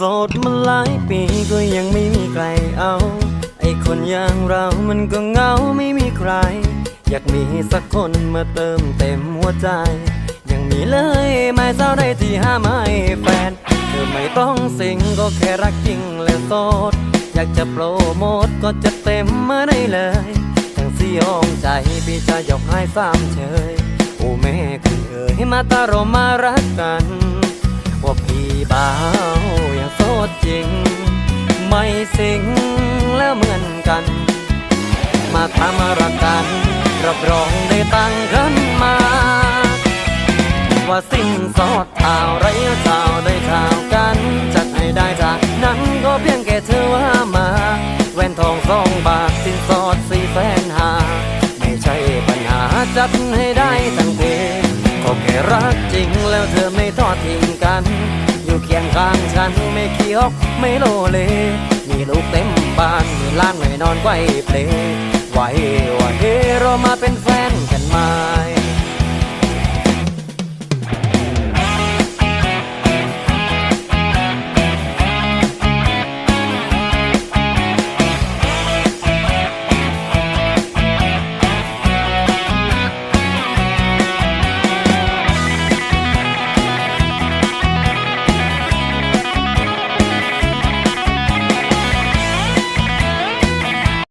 สดมาหลายปีก็ยังไม่มีใครเอา ไอคนอย่างเรามันก็เงาไม่มีใคร อยากมีสักคนมาเติมเต็มหัวใจ ยังมีเลยไม่เศร้าได้ที่ห้าไม่แฟน เธอไม่ต้องสิงก็แค่รักจริงและโสด อยากจะโปรโมทก็จะเต็มมาได้เลยทั้งสี่ห้องใจพี่จะยกให้สามเฉยโอ้แม่คุณเอ๋ยมาตาเรามารักกัน ว่าพี่บ่า สิงแล้วเหมือนกัน มาทำรักกัน รับรองได้ตั้งขึ้นมา ว่าสิ้นสอดข่าวไรข่าวได้ข่าวกัน จัดให้ได้จากนั้นก็เพียงแค่เธอว่ามาแหวนทองสองบาทสิ้นสอดสี่แสนหาไม่ใช่ปัญหาจัดให้ได้ทั้งเพก็แค่รักจริงแล้วเธอไม่ทอดทิ้งกัน อยู่เคียงข้างฉันไม่เคียกไม่โลเล ลูกเต็มบ้านมีล้านไม่นอนไกวเพลไว้ว่าเฮเรามาเป็นแฟน